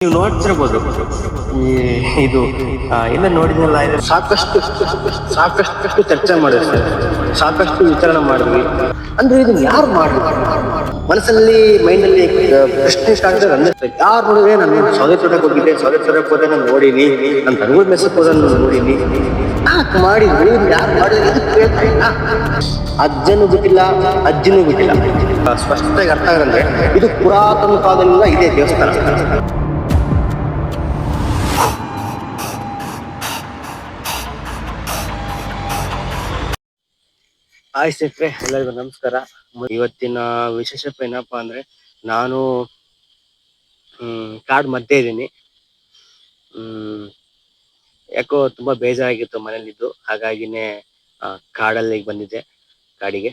ನೀವು ನೋಡ್ತಿರ್ಬೋದು. ಇದು ಎಲ್ಲ ನೋಡಿದ್ನಲ್ಲ ಇದು ಸಾಕಷ್ಟು ಸಾಕಷ್ಟು ಚರ್ಚೆ ಮಾಡಿದ್ವಿ ಸಾಕಷ್ಟು ವಿಚಾರಣೆ ಮಾಡಿದ್ವಿ. ಅಂದ್ರೆ ಇದನ್ನ ಯಾರು ಮಾಡಿದ್ರು ಮನಸ್ಸಲ್ಲಿ ಮೈಂಡಲ್ಲಿ ಪ್ರಶ್ನೆ ಸ್ಟಾರ್ಟ್ ಅಂದ್ರೆ ಯಾರು ನೋಡಿದ್ರೆ ನಾನು ಸೌದೆ ತೋಟಕ್ಕೆ ಹೋಗಿದ್ದೆ ಸೌದೆ ತೋಟಕ್ಕೆ ಹೋದ್ರೆ ನಾನು ನೋಡೀನಿ ನನ್ನ ತನಗೂ ಮೆಸಕ್ ಹೋದ್ರೆ ನೋಡೀನಿ. ಯಾಕೆ ಯಾರು ಮಾಡಿದ್ರೆ ಇದು ಕೇಳ್ತಾ ಅಜ್ಜನೂ ಆ, ಸ್ಪಷ್ಟವಾಗಿ ಅರ್ಥ ಆಗಂದ್ರೆ ಇದು ಪುರಾತನ ಕಾಲದಿಂದ ಇದೆ ದೇವಸ್ಥಾನ. ಹಾಯ್ ಸ್ನೇಹಿತರೆ, ಎಲ್ಲರಿಗೂ ನಮಸ್ಕಾರ. ಇವತ್ತಿನ ವಿಶೇಷ ಏನಪ್ಪಾ ಅಂದ್ರೆ, ನಾನು ಕಾಡ್ ಮಧ್ಯೆ ಇದ್ದೀನಿ. ಹ್ಮ್, ಯಾಕೋ ತುಂಬಾ ಬೇಜಾರಾಗಿತ್ತು ಮನೇಲಿದ್ದು ಹಾಗಾಗಿನೇ ಕಾಡಲ್ಲಿ ಬಂದಿದ್ದೆ ಕಾಡಿಗೆ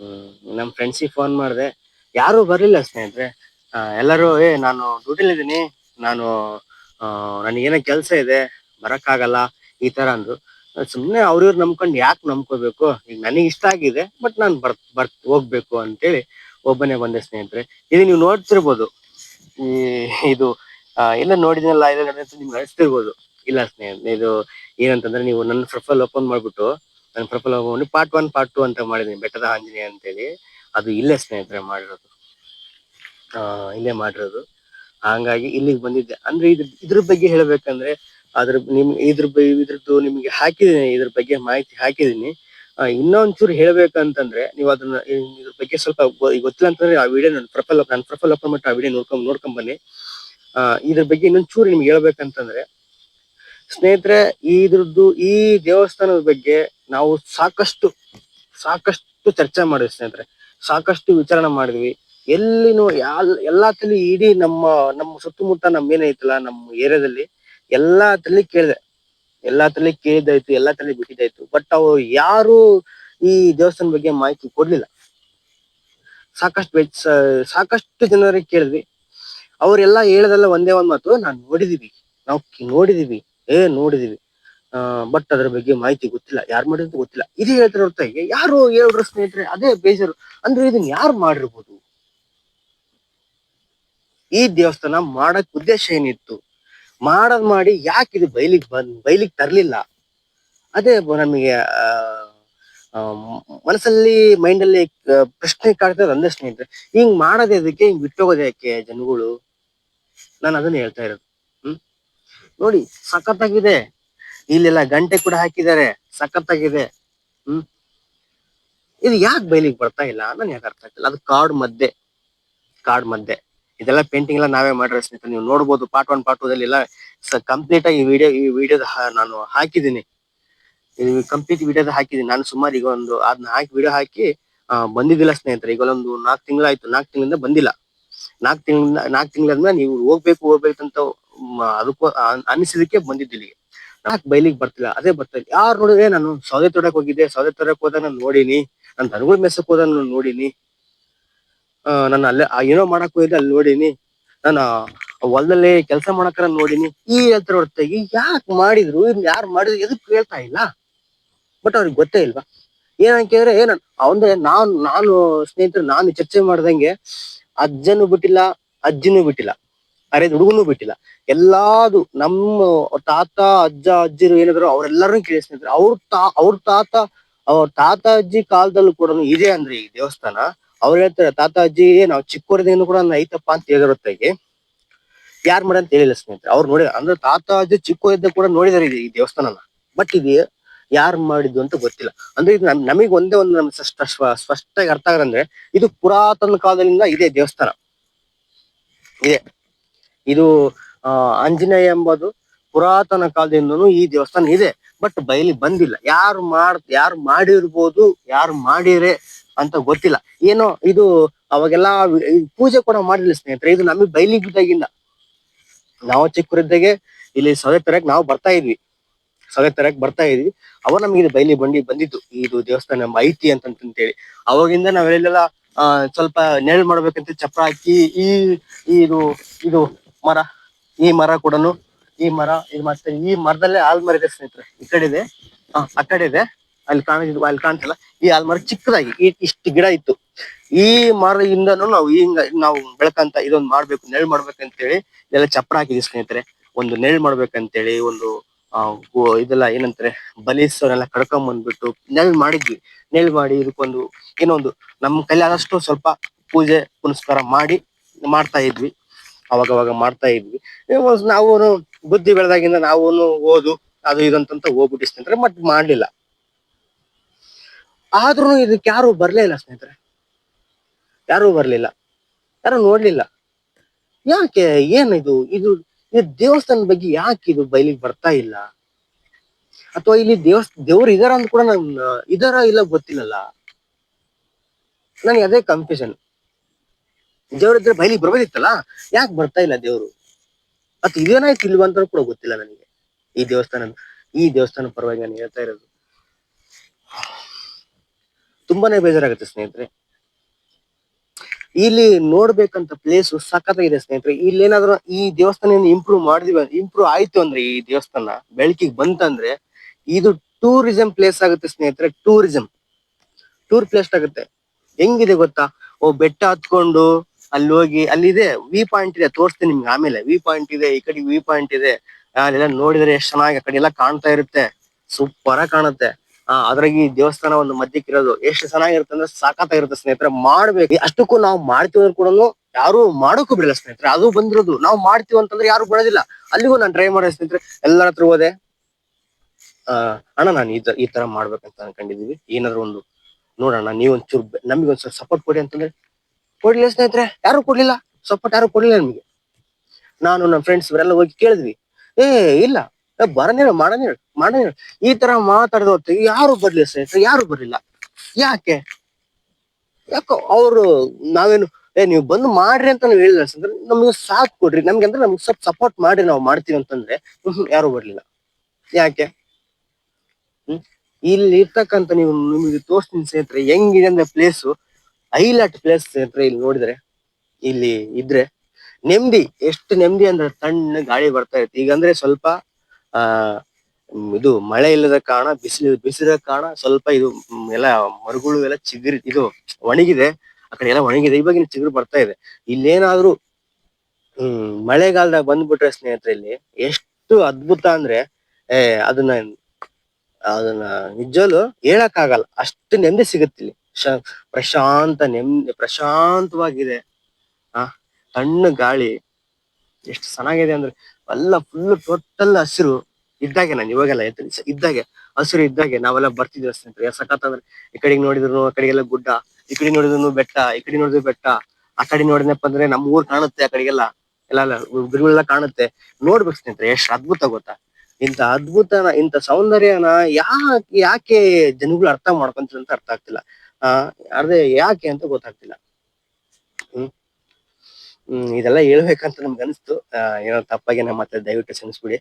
ಹ್ಮ್ ನಮ್ಮ ಫ್ರೆಂಡ್ಸಿಗೆ ಫೋನ್ ಮಾಡಿದೆ. ಯಾರು ಬರ್ಲಿಲ್ಲ ಸ್ನೇಹಿತರೆ. ಎಲ್ಲರೂ, ಏ, ನಾನು ಡ್ಯೂಟಿಲಿದ್ದೀನಿ ನಾನು ನನಗೇನೋ ಕೆಲಸ ಇದೆ, ಬರಕ್ಕಾಗಲ್ಲ, ಈ ತರ ಅಂದ್ರು. ಸುಮ್ನೆ ಅವ್ರಿವ್ರು ನಂಬ್ಕೊಂಡು ಯಾಕೆ ನಂಬ್ಕೋಬೇಕು? ಈಗ ನನಗೆ ಇಷ್ಟ ಆಗಿದೆ, ಬಟ್ ನಾನು ಬರ್ ಬರ್, ಹೋಗ್ಬೇಕು ಅಂತೇಳಿ ಒಬ್ಬನೇ ಬಂದೆ ಸ್ನೇಹಿತರೆ. ಇದು ನೀವು ನೋಡ್ತಿರ್ಬೋದು. ಈ ಇದು ಎಲ್ಲ ನೋಡಿದ್ನಲ್ಲ, ಎಲ್ಲ ನೋಡಿದ್ರೆ ನಿಮ್ಗೆ ಅನಿಸ್ತಿರ್ಬೋದು. ಇಲ್ಲ ಸ್ನೇಹಿತರೆ, ಇದು ಏನಂತಂದ್ರೆ ನೀವು ನನ್ನ ಪ್ರೊಫೈಲ್ ಓಪನ್ ಮಾಡ್ಬಿಟ್ಟು, ನನ್ನ ಪ್ರೊಫೈಲ್ ಓಪನ್ ಮಾಡಿ ಪಾರ್ಟ್ ಒನ್, ಪಾರ್ಟ್ ಟು ಅಂತ ಮಾಡಿದೀನಿ, ಬೆಟ್ಟದ ಆಂಜನೇಯ ಅಂತೇಳಿ. ಅದು ಇಲ್ಲೇ ಸ್ನೇಹಿತರೆ ಮಾಡಿರೋದು. ಆ, ಇಲ್ಲೇ ಮಾಡಿರೋದು. ಹಂಗಾಗಿ ಇಲ್ಲಿಗೆ ಬಂದಿದ್ದೆ. ಅಂದ್ರೆ ಇದ್ರ ಇದ್ರ ಬಗ್ಗೆ ಹೇಳ್ಬೇಕಂದ್ರೆ ಅದ್ರ ನಿಮ್ ಇದ್ರ ಇದ್ರದ್ದು ನಿಮ್ಗೆ ಹಾಕಿದೀನಿ ಇದ್ರ ಬಗ್ಗೆ ಮಾಹಿತಿ ಹಾಕಿದೀನಿ ಇನ್ನೊಂಚೂರು ಹೇಳ್ಬೇಕಂತಂದ್ರೆ ನೀವು ಅದನ್ನ ಇದ್ರ ಬಗ್ಗೆ ಸ್ವಲ್ಪ ಗೊತ್ತಿಲ್ಲ ಅಂತಂದ್ರೆ ಆ ವಿಡಿಯೋ ನನ್ನ ಪ್ರೊಫೈಲ್ ನನ್ನ ಪ್ರೊಫೈಲ್ ಮಾಡಿ ಆ ವಿಡಿಯೋ ನೋಡ್ಕೊಂಡ್ ನೋಡ್ಕೊಂಡ್ ಬನ್ನಿ. ಆ, ಇದ್ರ ಬಗ್ಗೆ ಇನ್ನೊಂಚೂರು ನಿಮ್ಗೆ ಹೇಳ್ಬೇಕಂತಂದ್ರೆ, ಸ್ನೇಹಿತರೆ, ಇದ್ರದ್ದು ಈ ದೇವಸ್ಥಾನದ ಬಗ್ಗೆ ನಾವು ಸಾಕಷ್ಟು ಸಾಕಷ್ಟು ಚರ್ಚೆ ಮಾಡಿದ್ವಿ ಸ್ನೇಹಿತರೆ. ಸಾಕಷ್ಟು ವಿಚಾರಣೆ ಮಾಡಿದ್ವಿ. ಎಲ್ಲಿನೂ ಎಲ್ಲಾ ತಲಿ ಇಡೀ ನಮ್ಮ ನಮ್ಮ ಸುತ್ತಮುತ್ತ ನಮ್ಮ ಏನೈತಲ್ಲ ನಮ್ಮ ಏರಿಯಾದಲ್ಲಿ ಎಲ್ಲಾ ತಲೆ ಕೇಳಿದೆ. ಎಲ್ಲಾ ತಲೆ ಕೇಳಿದಾಯ್ತು ಎಲ್ಲಾ ತಲಿ ಬಿಟ್ಟಿದ್ದಾಯ್ತು. ಬಟ್ ಅವ್ರು ಯಾರು ಈ ದೇವಸ್ಥಾನ ಬಗ್ಗೆ ಮಾಹಿತಿ ಕೊಡ್ಲಿಲ್ಲ. ಸಾಕಷ್ಟು ಸಾಕಷ್ಟು ಜನರಿಗೆ ಕೇಳಿದ್ವಿ. ಅವರೆಲ್ಲ ಹೇಳದಲ್ಲ ಒಂದೇ ಒಂದ್ ಮಾತು, ನಾನ್ ನೋಡಿದೀವಿ. ನಾವು ನೋಡಿದೀವಿ. ಏ, ನೋಡಿದೀವಿ. ಆ ಬಟ್ ಅದ್ರ ಬಗ್ಗೆ ಮಾಹಿತಿ ಗೊತ್ತಿಲ್ಲ. ಯಾರು ಮಾಡಿದ್ರು ಗೊತ್ತಿಲ್ಲ. ಇದು ಹೇಳ್ತಾರೆ ಹೊರತಾಗಿ ಯಾರು ಹೇಳಿದ್ರು ಸ್ನೇಹಿತರೆ, ಅದೇ ಬೇಜಾರು. ಅಂದ್ರೆ ಇದನ್ನ ಯಾರು ಮಾಡಿರ್ಬೋದು? ಈ ದೇವಸ್ಥಾನ ಮಾಡಕ್ ಉದ್ದೇಶ ಏನಿತ್ತು? ಮಾಡದ್ ಮಾಡಿ ಯಾಕೆ ಇದು ಬೈಲಿಗೆ ಬಂದ್ ಬೈಲಿಗೆ ತರ್ಲಿಲ್ಲ? ಅದೇ ನಮಗೆ ಆ, ಮೈಂಡ್ ಅಲ್ಲಿ ಮನಸ್ಸಲ್ಲಿ ಪ್ರಶ್ನೆ ಕಾಡ್ತದೆ ಅಂದ ಸ್ನೇಹಿತರೆ. ಹಿಂಗ್ ಮಾಡೋದ್ ಅದಕ್ಕೆ ಹಿಂಗ್ ಬಿಟ್ಟೋಗೋದು ಯಾಕೆ ಜನಗಳು? ನಾನು ಅದನ್ನ ಹೇಳ್ತಾ ಇರೋದು. ಹ್ಮ್? ನೋಡಿ ಸಖತ್ತಾಗಿದೆ. ಇಲ್ಲೆಲ್ಲ ಗಂಟೆ ಕೂಡ ಹಾಕಿದ್ದಾರೆ. ಸಖತ್ತಾಗಿದೆ. ಹ್ಮ್? ಇದು ಯಾಕೆ ಬೈಲಿಗೆ ಬರ್ತಾ ಇಲ್ಲ? ನನ್ ಯಾಕೆ ಅರ್ಥ ಆಗ್ತಿಲ್ಲ. ಅದು ಕಾರ್ಡ್ ಮಧ್ಯೆ ಕಾರ್ಡ್ ಮಧ್ಯೆ ಇದೆಲ್ಲ ಪೇಂಟಿಂಗ್ ಎಲ್ಲ ನಾವೇ ಮಾಡಿರೋ ಸ್ನೇಹಿತರೆ, ನೀವು ನೋಡ್ಬೋದು ಪಾರ್ಟ್ ಒನ್ ಪಾರ್ಟ್ ಟೂ ಎಲ್ಲ ಕಂಪ್ಲೀಟ್ ಆಗಿ ಈ ವಿಡಿಯೋ ಈ ವಿಡಿಯೋದ ನಾನು ಹಾಕಿದ್ದೀನಿ. ಕಂಪ್ಲೀಟ್ ವಿಡಿಯೋದ ಹಾಕಿದ್ದೀನಿ. ನಾನು ಸುಮಾರು ಈಗ ಒಂದು ಅದನ್ನ ಹಾಕಿ ವಿಡಿಯೋ ಹಾಕಿ ಬಂದಿದ್ದಿಲ್ಲ ಸ್ನೇಹಿತರೆ. ಈಗ ಒಂದು ನಾಲ್ಕು ತಿಂಗಳಾಯ್ತು. ನಾಲ್ಕು ತಿಂಗಳಿಂದ ಬಂದಿಲ್ಲ. ನಾಲ್ಕು ತಿಂಗಳಿಂದ, ನಾಲ್ಕು ತಿಂಗಳಾದ್ಮೇಲೆ ನೀವು ಹೋಗ್ಬೇಕು ಹೋಗ್ಬೇಕಂತ ಅದಕ್ಕೂ ಅನ್- ಅನಿಸಿದಕ್ಕೆ ಬಂದಿದ್ದಿಲ್ಲ ನಾಲ್ಕು ಬೈಲಿಗೆ ಬರ್ತಿಲ್ಲ. ಅದೇ ಬರ್ತಾ ಇಲ್ಲ ಯಾರು ನೋಡಿದ್ರೆ ನಾನು ಸೌದೆ ತೊಡಕ್ ಹೋಗಿದ್ದೆ. ಸೌದೆ ತೊಡಕ್ ಹೋದಾಗ ನಾನು ನೋಡಿನಿ. ನನ್ನ ದನಗಳ ಮೆಸಕ್ ಹೋದಾಗ ನಾನು ನೋಡಿನಿ. ನಾನು ಅಲ್ಲೇ ಏನೋ ಮಾಡಕ್ ಹೋಗಿದ್ದೆ ಅಲ್ಲಿ ನೋಡಿನಿ. ನಾನು ಹೊಲದಲ್ಲಿ ಕೆಲಸ ಮಾಡಕ್ರ ನೋಡಿನಿ. ಈ ಹೇಳ್ತಾರೆ ಹೊರತಾಗಿ ಯಾಕೆ ಮಾಡಿದ್ರು? ಇದ್ನ ಯಾರು ಮಾಡಿದ್ರು? ಎದಕ್ ಹೇಳ್ತಾ ಇಲ್ಲ? ಬಟ್ ಅವ್ರಿಗೆ ಗೊತ್ತೇ ಇಲ್ವಾ? ಏನಂತ ಕೇಳಿದ್ರೆ ಏನ ಅವಂದ್ರೆ ನಾನು ನಾನು ಸ್ನೇಹಿತರು, ನಾನು ಚರ್ಚೆ ಮಾಡ್ದಂಗೆ ಅಜ್ಜನು ಬಿಟ್ಟಿಲ್ಲ, ಅಜ್ಜಿನೂ ಬಿಟ್ಟಿಲ್ಲ. ಅರೆ, ಹುಡುಗನೂ ಬಿಟ್ಟಿಲ್ಲ. ಎಲ್ಲಾದು ನಮ್ಮ ತಾತ, ಅಜ್ಜ, ಅಜ್ಜಿರು ಏನಿದ್ರು ಅವ್ರೆಲ್ಲರೂ ಕೇಳಿ ಸ್ನೇಹಿತರು. ಅವ್ರ ತಾ ಅವ್ರ ತಾತ ಅವ್ರ ತಾತ, ಅಜ್ಜಿ ಕಾಲದಲ್ಲೂ ಕೂಡ ಇದೆ ಅಂದ್ರೆ ಈ ದೇವಸ್ಥಾನ. ಅವ್ರು ಹೇಳ್ತಾರೆ ತಾತ ಅಜ್ಜಿ ನಾವು ಚಿಕ್ಕವರದಿಂದ ಕೂಡ ಐತಪ್ಪ ಅಂತ ಹೇಳಿರತ್ತಾಗಿ. ಯಾರು ಮಾಡ ಅಂತ ಹೇಳಿಲ್ಲ ಸ್ನೇಹಿತರೆ. ಅವ್ರು ನೋಡಿ ಅಂದ್ರೆ ತಾತ ಅಜ್ಜಿ ಚಿಕ್ಕ ಇದ್ದ ಕೂಡ ನೋಡಿದಾರೆ ಈ ದೇವಸ್ಥಾನನ. ಬಟ್ ಇದು ಯಾರು ಮಾಡಿದ್ದು ಅಂತ ಗೊತ್ತಿಲ್ಲ. ಅಂದ್ರೆ ಇದು ನಮ್- ನಮಗೆ ಒಂದೇ ಒಂದು ಸ್ವ- ಸ್ಪಷ್ಟವಾಗಿ ಅರ್ಥ ಆಗದಂದ್ರೆ ಇದು ಪುರಾತನ ಕಾಲದಿಂದ ಇದೆ ದೇವಸ್ಥಾನ. ಇದೆ. ಇದು ಆಂಜನೇಯ ಎಂಬುದು ಪುರಾತನ ಕಾಲದಿಂದನೂ ಈ ದೇವಸ್ಥಾನ ಇದೆ. ಬಟ್ ಬಯಲಿ ಬಂದಿಲ್ಲ. ಯಾರು ಮಾಡ್, ಯಾರು ಮಾಡಿರ್ಬೋದು, ಯಾರು ಮಾಡಿರೆ ಅಂತ ಗೊತ್ತಿಲ್ಲ. ಏನೋ ಇದು ಅವಾಗೆಲ್ಲ ಪೂಜೆ ಕೂಡ ಮಾಡಿಲ್ಲ ಸ್ನೇಹಿತರೆ. ಇದು ನಮಗೆ ಬಯಲಿ ಬಿದ್ದಾಗಿಂದ. ನಾವು ಚಿಕ್ಕವರಿದ್ದಾಗೆ ಇಲ್ಲಿ ಸೌದೆ ತರಕ್ ನಾವು ಬರ್ತಾ ಇದ್ವಿ. ಸೌದೆ ತರಕ್ ಬರ್ತಾ ಇದ್ವಿ. ಅವ ನಮ್ಗೆ ಇದು ಬೈಲಿ ಬಂಡಿ ಬಂದಿತ್ತು. ಇದು ದೇವಸ್ಥಾನ ಐತಿ ಅಂತಂತೇಳಿ. ಅವಾಗಿಂದ ನಾವೆಲ್ಲ ಆ, ಸ್ವಲ್ಪ ನೆರಳು ಮಾಡ್ಬೇಕಂತ ಚಪ್ರ ಹಾಕಿ ಈ ಇದು ಇದು ಮರ, ಈ ಮರ ಕೂಡನು, ಈ ಮರ, ಇದು ಮತ್ತೆ ಈ ಮರದಲ್ಲೇ ಆಲ್ ಮರ ಇದೆ ಸ್ನೇಹಿತರೆ. ಈ ಕಡೆ ಇದೆ. ಆ ಕಡೆ ಇದೆ. ಅಲ್ಲಿ ಕಾಣಿಸಿದ್ವು ಅಲ್ಲಿ ಕಾಣ್ತಿಲ್ಲ. ಈ ಆಲ್ಮರ ಚಿಕ್ಕದಾಗಿ ಈ ಇಷ್ಟು ಗಿಡ ಇತ್ತು. ಈ ಮರದಿಂದನೂ ನಾವು ಹಿಂಗ ನಾವು ಬೆಳಕಂತ ಇದೊಂದು ಮಾಡ್ಬೇಕು ನೆರಳು ಮಾಡ್ಬೇಕಂತೇಳಿ ಇದೆಲ್ಲ ಚಪ್ಪರ ಹಾಕಿದ್ವಿ ಸ್ನೇಹಿತರೆ. ಒಂದು ನೆರಳು ಮಾಡ್ಬೇಕಂತೇಳಿ ಒಂದು ಆ, ಇದೆಲ್ಲ ಏನಂತಾರೆ ಬಲಿಸೋರೆಲ್ಲ ಕಡ್ಕೊಂಡ್ ಬಂದ್ಬಿಟ್ಟು ನೆರಳು ಮಾಡಿದ್ವಿ. ನೆಳ್ ಮಾಡಿ ಇದಕ್ಕೊಂದು ಏನೋ ನಮ್ಮ ಕೈಲಿ ಆದಷ್ಟು ಸ್ವಲ್ಪ ಪೂಜೆ ಪುನಸ್ಕಾರ ಮಾಡಿ ಮಾಡ್ತಾ ಇದ್ವಿ. ಅವಾಗ ಅವಾಗ ಮಾಡ್ತಾ ಇದ್ವಿ. ನಾವು ಬುದ್ಧಿ ಬೆಳೆದಾಗಿಂದ ನಾವು ಓದು ಅದು ಇದಂತ ಹೋಗ್ಬಿಟ್ಟು ಸ್ನೇಹಿತರೆ ಮತ್ ಮಾಡ್ಲಿಲ್ಲ. ಆದ್ರೂ ಇದಕ್ಕೆ ಯಾರು ಬರ್ಲೇ ಇಲ್ಲ ಸ್ನೇಹಿತರೆ. ಯಾರು ಬರ್ಲಿಲ್ಲ. ಯಾರು ನೋಡ್ಲಿಲ್ಲ. ಯಾಕೆ? ಏನಿದು ಇದು? ಇದು ದೇವಸ್ಥಾನದ ಬಗ್ಗೆ ಯಾಕೆ ಇದು ಬಯಲಿಗೆ ಬರ್ತಾ ಇಲ್ಲ? ಅಥವಾ ಇಲ್ಲಿ ದೇವಸ್, ದೇವ್ರು ಇದಾರ ಅಂತ ಕೂಡ ನನ್, ಇದಾರ ಇಲ್ಲ ಗೊತ್ತಿಲ್ಲಲ್ಲ? ನನಗೆ ಅದೇ ಕನ್ಫ್ಯೂಷನ್ ದೇವ್ರಿದ್ರೆ ಬಯಲಿಗೆ ಬರ್ಬೋದಿತ್ತಲ್ಲ? ಯಾಕೆ ಬರ್ತಾ ಇಲ್ಲ ದೇವ್ರು? ಅಥವಾ ಇದೇನಾಯ್ತು ಇಲ್ವಾ ಅಂತ ಕೂಡ ಗೊತ್ತಿಲ್ಲ ನನಗೆ. ಈ ದೇವಸ್ಥಾನ ಈ ದೇವಸ್ಥಾನ ಪರವಾಗಿ ನಾನು ಹೇಳ್ತಾ ಇರೋದು. ತುಂಬಾನೇ ಬೇಜಾರಾಗುತ್ತೆ ಸ್ನೇಹಿತರೆ. ಇಲ್ಲಿ ನೋಡ್ಬೇಕಂತ ಪ್ಲೇಸ್ ಸಖತ್ತಾಗಿದೆ ಸ್ನೇಹಿತರೆ. ಇಲ್ಲಿ ಏನಾದ್ರು ಈ ದೇವಸ್ಥಾನ ಇಂಪ್ರೂವ್ ಮಾಡಿದ್ವಿ ಇಂಪ್ರೂವ್ ಆಯ್ತು ಅಂದ್ರೆ ಈ ದೇವಸ್ಥಾನ ಬೆಳಕಿಗೆ ಬಂತಂದ್ರೆ, ಇದು ಟೂರಿಸಂ ಪ್ಲೇಸ್ ಆಗುತ್ತೆ ಸ್ನೇಹಿತರೆ ಟೂರಿಸಂ ಟೂರ್ ಪ್ಲೇಸ್ ಆಗುತ್ತೆ. ಹೆಂಗಿದೆ ಗೊತ್ತಾ? ಓ, ಬೆಟ್ಟ ಹತ್ಕೊಂಡು ಅಲ್ಲಿ ಹೋಗಿ ಅಲ್ಲಿದೆ ವಿ ಪಾಯಿಂಟ್ ಇದೆ, ತೋರಿಸ್ತೀನಿ ನಿಮ್ಗೆ ಆಮೇಲೆ. ವಿ ಪಾಯಿಂಟ್ ಇದೆ, ಈ ಕಡೆ ವಿ ಪಾಯಿಂಟ್ ಇದೆ. ಅಲ್ಲೆಲ್ಲ ನೋಡಿದ್ರೆ ಎಷ್ಟು ಚೆನ್ನಾಗಿ ಆ ಕಡೆ ಎಲ್ಲ ಕಾಣ್ತಾ ಇರುತ್ತೆ. ಸೂಪರ್ ಆಗಿ ಕಾಣುತ್ತೆ. ಆ, ಅದ್ರಾಗ ದೇವಸ್ಥಾನ ಒಂದು ಮಧ್ಯಕ್ಕೆ ಇರೋದು ಎಷ್ಟು ಚೆನ್ನಾಗಿರುತ್ತೆ ಅಂದ್ರೆ ಸಾಕಾಗಿರುತ್ತೆ ಸ್ನೇಹಿತರೆ, ಮಾಡ್ಬೇಕು. ಅಷ್ಟಕ್ಕೂ ನಾವು ಮಾಡ್ತೀವಿ ಅಂದ್ರೆ ಕೂಡ ಯಾರು ಮಾಡೋಕ್ಕೂ ಬಿಡಲ್ಲ ಸ್ನೇಹಿತರೆ. ಅದು ಬಂದಿರೋದು. ನಾವು ಮಾಡ್ತೀವಿ ಅಂತಂದ್ರೆ ಯಾರು ಬಿಡೋದಿಲ್ಲ. ಅಲ್ಲಿಗೂ ನಾನು ಟ್ರೈ ಮಾಡೋ ಸ್ನೇಹಿತರೆ, ಎಲ್ಲರ ಹತ್ರ ಹೋದೆ. ಆ, ಅಣ್ಣ, ನಾನು ಈ ತರ ಮಾಡ್ಬೇಕಂತ ಅನ್ಕೊಂಡಿದೀವಿ. ಏನಾದ್ರು ಒಂದು ನೋಡೋಣ ನೀವೊಂಚೂರು ನಮ್ಗೆ ಒಂದ್ಸಲ ಸಪೋರ್ಟ್ ಕೊಡಿ ಅಂತಂದ್ರೆ ಕೊಡ್ಲಿಲ್ಲ ಸ್ನೇಹಿತರೆ. ಯಾರು ಕೊಡ್ಲಿಲ್ಲ. ಸಪೋರ್ಟ್ ಯಾರು ಕೊಡ್ಲಿಲ್ಲ ನಮಗೆ. ನಾನು ನಮ್ಮ ಫ್ರೆಂಡ್ಸ್ ಇವರೆಲ್ಲ ಹೋಗಿ ಕೇಳಿದ್ವಿ. ಏ, ಇಲ್ಲ. ಏ, ಬರನ್ ಹೇಳು ಈ ತರ ಮಾತಾಡಿದ ಹೊತ್ತು ಯಾರು ಬರ್ಲಿ ಸ್ನೇಹಿತರೆ ಯಾರು ಬರ್ಲಿಲ್ಲ. ಯಾಕೆ? ಯಾಕೋ ಅವರು ನಾವೇನು ಏ ನೀವು ಬಂದು ಮಾಡ್ರಿ ಅಂತ ನಾವು ಹೇಳಿಲ್ಲ ಸ್ನೇಹಿತರೆ. ನಮ್ಗೆ ಸಾಥ್ ಕೊಡ್ರಿ. ನಮ್ಗೆ ಅಂದ್ರೆ ನಮ್ಗೆ ಸ್ವಲ್ಪ ಸಪೋರ್ಟ್ ಮಾಡ್ರಿ ನಾವು ಮಾಡ್ತೀವಿ ಅಂತಂದ್ರೆ ಯಾರು ಬರ್ಲಿಲ್ಲ. ಯಾಕೆ? ಹ್ಮ್ ಇಲ್ಲಿ ಇರ್ತಕ್ಕಂತ ನೀವು ನಿಮಗೆ ತೋರಿಸ್ತೀನಿ ಸ್ನೇಹಿತರೆ ಹೆಂಗಿದೆ ಅಂದ್ರೆ ಪ್ಲೇಸ್ ಹೈಲೈಟ್ ಪ್ಲೇಸ್ ಸ್ನೇಹಿತರೆ ಇಲ್ಲಿ ನೋಡಿದ್ರೆ ಇಲ್ಲಿ ಇದ್ರೆ ನೆಮ್ಮದಿ ಎಷ್ಟು ನೆಮ್ಮದಿ ಅಂದ್ರೆ ತಣ್ಣ ಗಾಳಿ ಬರ್ತಾ ಇರುತ್ತೆ. ಈಗ ಅಂದ್ರೆ ಸ್ವಲ್ಪ ಆ ಇದು ಮಳೆ ಇಲ್ಲದ ಕಾರಣ ಬಿಸಿಲು ಬಿಸಿಲ ಕಾರಣ ಸ್ವಲ್ಪ ಇದು ಎಲ್ಲ ಮರಗಳು ಎಲ್ಲ ಚಿಗುರಿ, ಇದು ಒಣಗಿದೆ. ಆ ಕಡೆ ಎಲ್ಲ ಒಣಗಿದೆ. ಇವಾಗಿನ ಚಿಗುರು ಬರ್ತಾ ಇದೆ. ಇಲ್ಲೇನಾದ್ರೂ, ಹ್ಮ್, ಮಳೆಗಾಲದಾಗ ಬಂದ್ಬಿಟ್ರೆ ಸ್ನೇಹಿತರೆ ಇಲ್ಲಿ ಎಷ್ಟು ಅದ್ಭುತ ಅಂದ್ರೆ, ಏ, ಅದನ್ನ ಅದನ್ನ ನಿಜಲು ಹೇಳಕ್ ಆಗಲ್ಲ ಅಷ್ಟು ನೆಮ್ಮದಿ ಸಿಗುತ್ತೆ ಇಲ್ಲಿ. ಶ- ಪ್ರಶಾಂತ ನೆಮ್ಮದಿ ಪ್ರಶಾಂತವಾಗಿದೆ. ಆ ತಣ್ಣ ಗಾಳಿ ಎಷ್ಟು ಚೆನ್ನಾಗಿದೆ ಅಂದ್ರೆ ಎಲ್ಲ ಫುಲ್ ಟೋಟಲ್ ಹಸಿರು ಇದ್ದಾಗೆ ನಾನು ಇವಾಗೆಲ್ಲ ಇದ್ದಾಗೆ, ಹಸಿರು ಇದ್ದಾಗೆ ನಾವೆಲ್ಲ ಬರ್ತಿದ್ವಿ ಸ್ನೇಹಿತರೆ. ಸಖತ್ ಅಂದ್ರೆ ಈ ಕಡೆಗೆ ನೋಡಿದ್ರು ಆ ಕಡೆಗೆಲ್ಲ ಗುಡ್ಡ, ಈ ಕಡೆ ನೋಡಿದ್ರು ಬೆಟ್ಟ, ಈ ಕಡೆ ನೋಡಿದ್ರು ಬೆಟ್ಟ, ಆ ಕಡೆ ನೋಡಿದ್ನಪ್ಪ ಅಂದ್ರೆ ನಮ್ಮ ಊರ್ ಕಾಣುತ್ತೆ ಆ ಕಡೆಗೆಲ್ಲ. ಎಲ್ಲ ಗಿಡಗಳೆಲ್ಲ ಕಾಣುತ್ತೆ. ನೋಡ್ಬೇಕು ಸ್ನೇಹಿತರೆ, ಎಷ್ಟು ಅದ್ಭುತ ಗೊತ್ತಾ? ಇಂತ ಅದ್ಭುತನ ಇಂತ ಸೌಂದರ್ಯನ ಯಾಕೆ ಯಾಕೆ ಜನಗಳು ಅರ್ಥ ಮಾಡ್ಕೊಂತೀವಿ ಅಂತ ಅರ್ಥ ಆಗ್ತಿಲ್ಲ. ಆ ಅದೇ ಯಾಕೆ ಅಂತ ಗೊತ್ತಾಗ್ತಿಲ್ಲ. ಹ್ಮ್ ಇದೆಲ್ಲ ಹೇಳ್ಬೇಕಂತ ನಮ್ಗೆ ಅನ್ಸ್ತು. ಏನೋ ತಪ್ಪಾಗಿ ನಮ್ಮ ಮತ್ತೆ ದಯವಿಟ್ಟು ಕ್ಷಮಿಸ್ಬಿಡಿ.